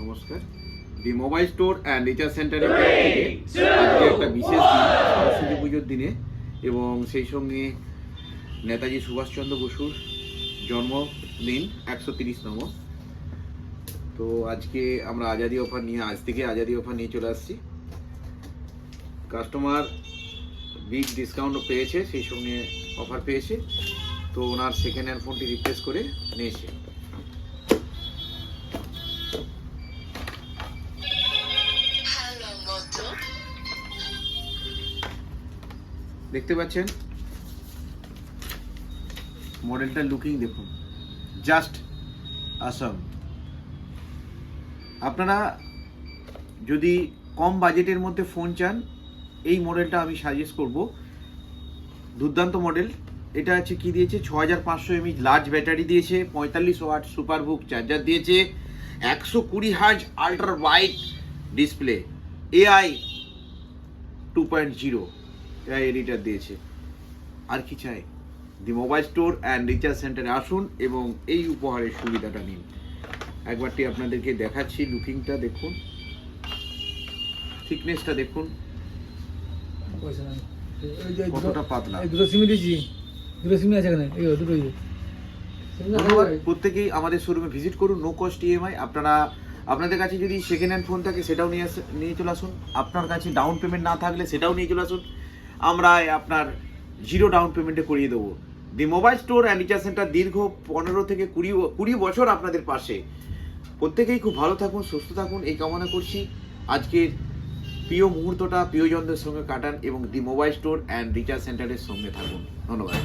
নমস্কার। The mobile store and recharge সেন্টারের থেকে আজকে একটা বিশেষ দিন সরস্বতী পুজোর দিনে। এবং সেই সঙ্গে নেতাজি সুভাষচন্দ্র বসুর জন্মদিন একশো তিরিশতম তো আজকে আমরা আজাদি অফার নিয়ে আজ থেকে আজাদি অফার নিয়ে চলে আসছি। কাস্টমার বিগ ডিসকাউন্টও পেয়েছে সেই সঙ্গে অফার পেয়েছে। তো ওনার সেকেন্ড হ্যান্ড ফোনটি রিপ্লেস করে নিয়েছে। দেখতে পাচ্ছেন? মডেলটা লুকিং দেখুন। জাস্ট আসাম আপনারা যদি কম বাজেটের মধ্যে ফোন চান, এই মডেলটা আমি সাজেস্ট করব। দুর্দান্ত মডেল। এটা হচ্ছে কি দিয়েছে? ছ হাজার পাঁচশো এমএইচ লার্জ ব্যাটারি দিয়েছে, পঁয়তাল্লিশ ওয়াট সুপার বুক চার্জার দিয়েছে, একশো কুড়ি hertz ultra wide display AI two point zero AI editor দিয়েছে। আর কি চাই? The mobile store and recharge সেন্টারে আসুন এবং এই উপহারের সুবিধাটা নিন। একবারটি আপনাদেরকে দেখাচ্ছি লুকিংটা দেখুন। থিকনেসটা দেখুন। কতটা পাতলা। দুটো দুটো সিমি আছে ধন্যবাদ। প্রত্যেকেই আমাদের শোরুমে ভিজিট করুন নো কস্ট ইএমআই আপনারা, আপনাদের কাছে যদি সেকেন্ড হ্যান্ড ফোন থাকে, সেটাও নিয়ে নিয়ে চলে আসুন। আপনার কাছে ডাউন পেমেন্ট না থাকলে সেটাও নিয়ে চলে আসুন। আমরা আপনার জিরো ডাউন পেমেন্টে করিয়ে দেবো। The mobile store and recharge centre দীর্ঘ পনেরো থেকে কুড়ি কুড়ি বছর আপনাদের পাশে। প্রত্যেকেই খুব ভালো থাকুন, সুস্থ থাকুন, এই কামনা করছি। আজকের প্রিয় মুহূর্তটা প্রিয়জনদের সঙ্গে কাটান এবং the mobile store and recharge সেন্টারের সঙ্গে থাকুন। ধন্যবাদ।